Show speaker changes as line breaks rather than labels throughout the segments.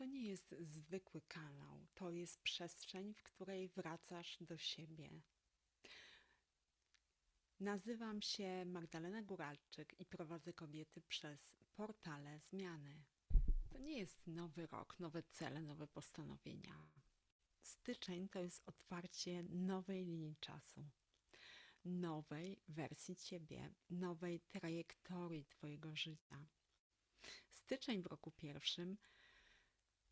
To nie jest zwykły kanał, to jest przestrzeń, w której wracasz do siebie. Nazywam się Magdalena Góralczyk i prowadzę kobiety przez portale zmiany. To nie jest nowy rok, nowe cele, nowe postanowienia. Styczeń to jest otwarcie nowej linii czasu, nowej wersji ciebie, nowej trajektorii twojego życia. Styczeń w roku pierwszym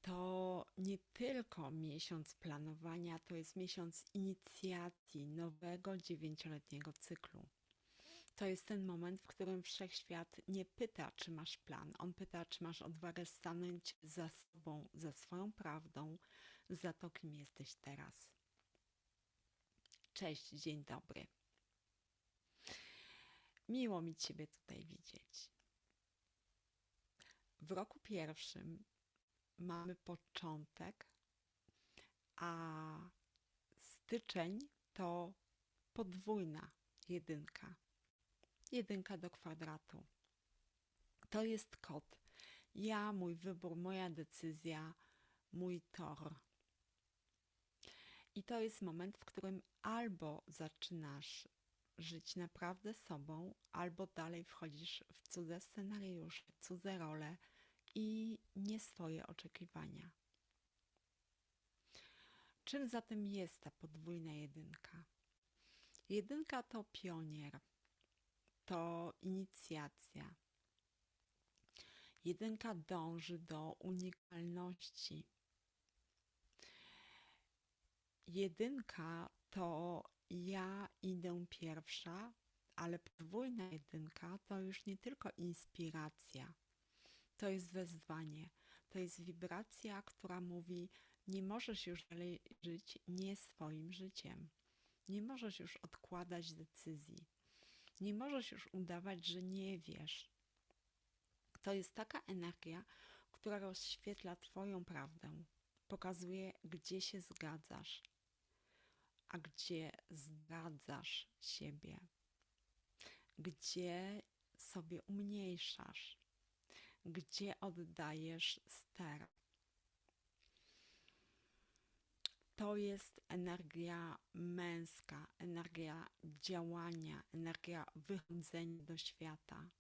to nie tylko miesiąc planowania, to jest miesiąc inicjacji nowego dziewięcioletniego cyklu. To jest ten moment, w którym wszechświat nie pyta, czy masz plan. On pyta, czy masz odwagę stanąć za sobą, za swoją prawdą, za to, kim jesteś teraz. Cześć, dzień dobry. Miło mi Ciebie tutaj widzieć. W roku pierwszym mamy początek, a styczeń to podwójna jedynka. Jedynka do kwadratu. To jest kod. Ja, mój wybór, moja decyzja, mój tor. I to jest moment, w którym albo zaczynasz żyć naprawdę sobą, albo dalej wchodzisz w cudze scenariusze, cudze role i nie swoje oczekiwania. Czym zatem jest ta podwójna jedynka? Jedynka to pionier, to inicjacja. Jedynka dąży do unikalności. Jedynka to ja idę pierwsza, ale podwójna jedynka to już nie tylko inspiracja. To jest wezwanie, to jest wibracja, która mówi: Nie możesz już dalej żyć nie swoim życiem. Nie możesz już odkładać decyzji. Nie możesz już udawać, że nie wiesz. To jest taka energia, która rozświetla Twoją prawdę, pokazuje, gdzie się zgadzasz, a gdzie zdradzasz siebie, gdzie sobie umniejszasz, gdzie oddajesz ster. To jest energia męska, energia działania, energia wychodzenia do świata.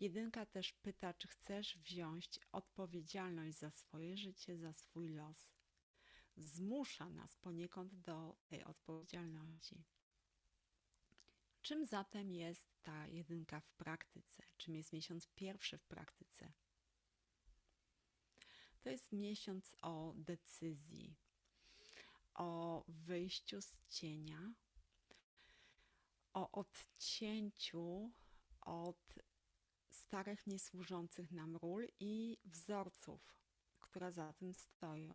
Jedynka też pyta, czy chcesz wziąć odpowiedzialność za swoje życie, za swój los. Zmusza nas poniekąd do tej odpowiedzialności. Czym zatem jest ta jedynka w praktyce? Czym jest miesiąc pierwszy w praktyce? To jest miesiąc o decyzji, o wyjściu z cienia, o odcięciu od starych, niesłużących nam ról i wzorców, które za tym stoją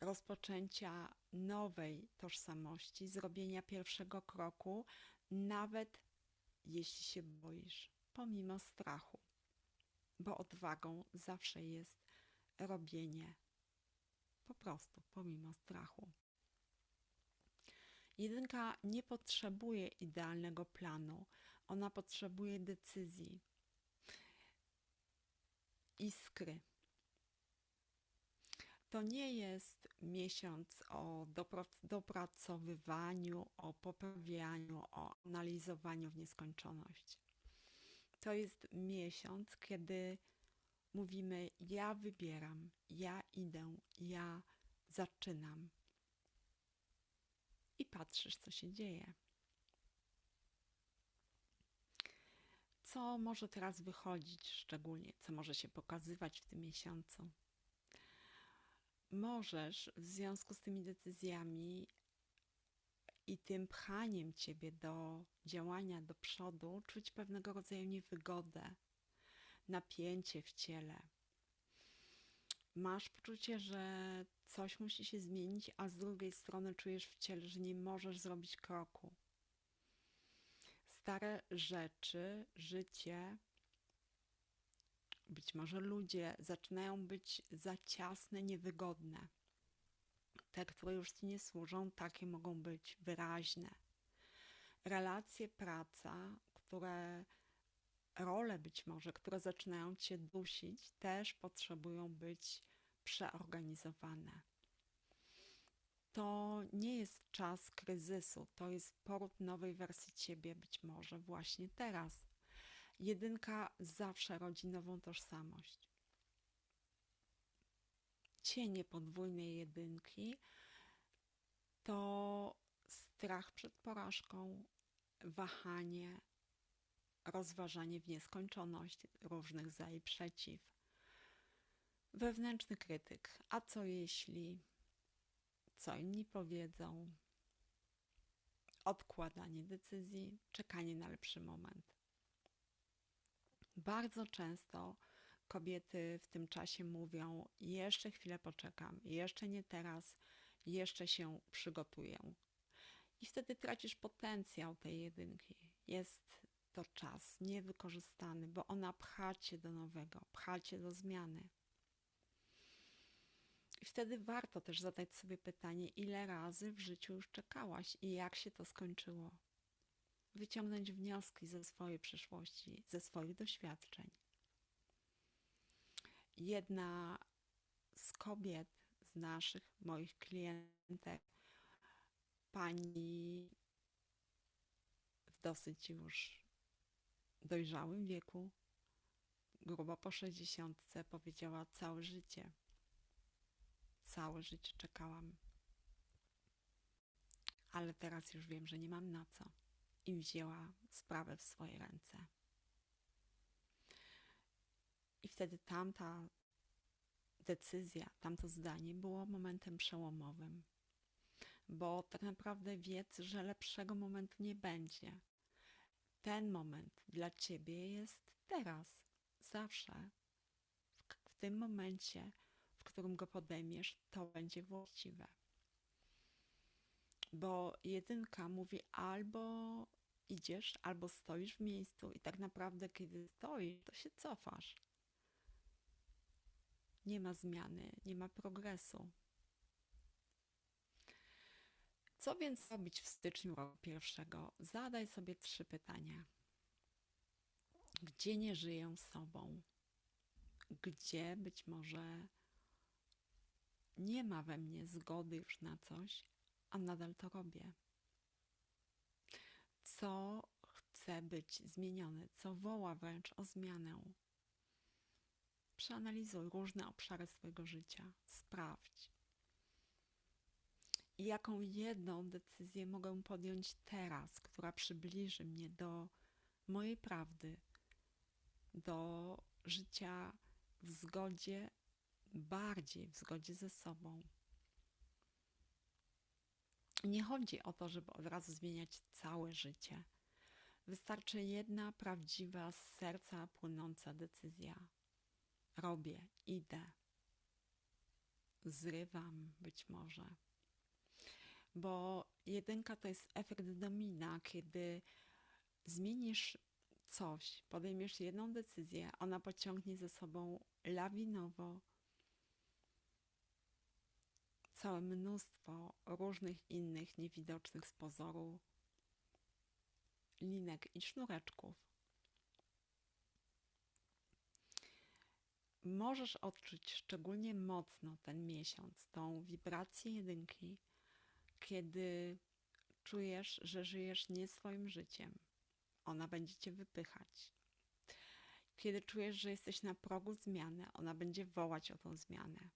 rozpoczęcia nowej tożsamości, zrobienia pierwszego kroku, nawet jeśli się boisz, pomimo strachu, bo odwagą zawsze jest robienie po prostu pomimo strachu. Jedynka nie potrzebuje idealnego planu, ona potrzebuje decyzji, iskry to nie jest miesiąc o dopracowywaniu, o poprawianiu, o analizowaniu w nieskończoność. To jest miesiąc, kiedy mówimy: Ja wybieram, ja idę, ja zaczynam. I patrzysz, co się dzieje. Co może teraz wychodzić szczególnie, co może się pokazywać w tym miesiącu? Możesz w związku z tymi decyzjami i tym pchaniem ciebie do działania do przodu czuć pewnego rodzaju niewygodę, napięcie w ciele. Masz poczucie, że coś musi się zmienić, a z drugiej strony czujesz w ciele, że nie możesz zrobić kroku. Stare rzeczy, życie być może ludzie zaczynają być za ciasne, niewygodne. Te, które już ci nie służą, takie mogą być wyraźne. Relacje, praca, które role być może, które zaczynają cię dusić, też potrzebują być przeorganizowane. To nie jest czas kryzysu, to jest poród nowej wersji ciebie, być może właśnie teraz. Jedynka zawsze rodzi nową tożsamość. Cienie podwójnej jedynki to strach przed porażką, wahanie, rozważanie w nieskończoność różnych za i przeciw. Wewnętrzny krytyk. A co jeśli? Co inni powiedzą? Odkładanie decyzji, czekanie na lepszy moment. Bardzo często kobiety w tym czasie mówią: Jeszcze chwilę poczekam, jeszcze nie teraz, jeszcze się przygotuję. I wtedy tracisz potencjał tej jedynki. Jest to czas niewykorzystany, bo ona pcha cię do nowego, pcha cię do zmiany. I wtedy warto też zadać sobie pytanie, ile razy w życiu już czekałaś i jak się to skończyło. Wyciągnąć wnioski ze swojej przeszłości, ze swoich doświadczeń. Jedna z kobiet, z naszych, moich klientek, pani w dosyć już dojrzałym wieku, grubo po sześćdziesiątce, powiedziała całe życie. Całe życie czekałam. Ale teraz już wiem, że nie mam na co. I wzięła sprawę w swoje ręce. I wtedy tamta decyzja, tamto zdanie było momentem przełomowym. Bo tak naprawdę wiedz, że lepszego momentu nie będzie ten moment dla ciebie jest teraz, zawsze. W, w tym momencie, w którym go podejmiesz, to będzie właściwe. Bo jedynka mówi albo idziesz, albo stoisz w miejscu, i tak naprawdę, kiedy stoisz, to się cofasz. Nie ma zmiany, nie ma progresu. Co więc robić w styczniu roku pierwszego? Zadaj sobie trzy pytania. Gdzie nie żyję sobą? Gdzie być może nie ma we mnie zgody już na coś, a nadal to robię? Co chce być zmienione? Co woła wręcz o zmianę? Przeanalizuj różne obszary swojego życia. Sprawdź i jaką jedną decyzję mogę podjąć teraz, która przybliży mnie do mojej prawdy, do życia w zgodzie, bardziej w zgodzie ze sobą. Nie chodzi o to, żeby od razu zmieniać całe życie. Wystarczy jedna prawdziwa, z serca płynąca decyzja. Robię, idę, zrywam być może bo jedynka to jest efekt domina, kiedy zmienisz coś, podejmiesz jedną decyzję, ona pociągnie ze sobą lawinowo całe mnóstwo różnych innych niewidocznych z pozoru linek i sznureczków. Możesz odczuć szczególnie mocno ten miesiąc, tą wibrację jedynki, kiedy czujesz, że żyjesz nie swoim życiem, ona będzie cię wypychać. Kiedy czujesz, że jesteś na progu zmiany, ona będzie wołać o tą zmianę.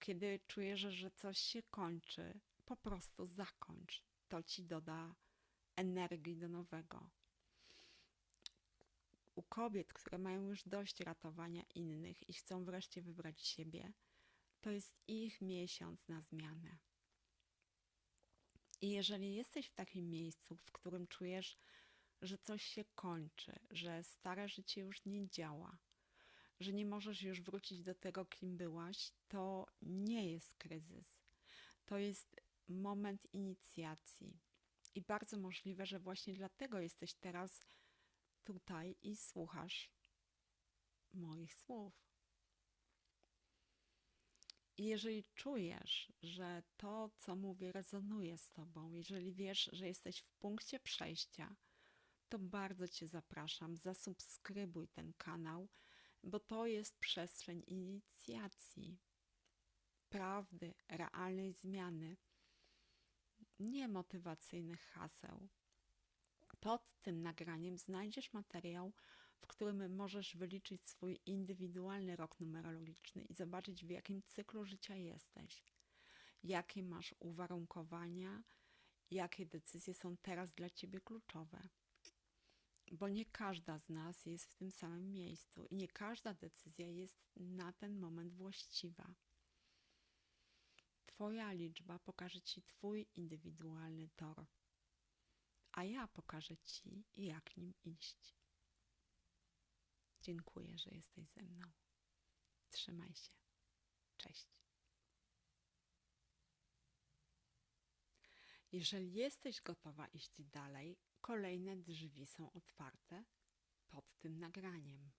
Kiedy czujesz, że coś się kończy, po prostu zakończ. To ci doda energii do nowego. U kobiet, które mają już dość ratowania innych i chcą wreszcie wybrać siebie, to jest ich miesiąc na zmianę. I jeżeli jesteś w takim miejscu, w którym czujesz, że coś się kończy, że stare życie już nie działa, że nie możesz już wrócić do tego, kim byłaś, to nie jest kryzys. To jest moment inicjacji. I bardzo możliwe, że właśnie dlatego jesteś teraz tutaj i słuchasz moich słów. I jeżeli czujesz, że to, co mówię, rezonuje z tobą, jeżeli wiesz, że jesteś w punkcie przejścia, to bardzo Cię zapraszam, zasubskrybuj ten kanał, bo to jest przestrzeń inicjacji, prawdy, realnej zmiany, nie motywacyjnych haseł. Pod tym nagraniem znajdziesz materiał, w którym możesz wyliczyć swój indywidualny rok numerologiczny i zobaczyć, w jakim cyklu życia jesteś, jakie masz uwarunkowania, jakie decyzje są teraz dla Ciebie kluczowe. Bo nie każda z nas jest w tym samym miejscu i nie każda decyzja jest na ten moment właściwa. Twoja liczba pokaże Ci Twój indywidualny tor, a ja pokażę Ci, jak nim iść. Dziękuję, że jesteś ze mną. Trzymaj się. Cześć. Jeżeli jesteś gotowa iść dalej, kolejne drzwi są otwarte pod tym nagraniem.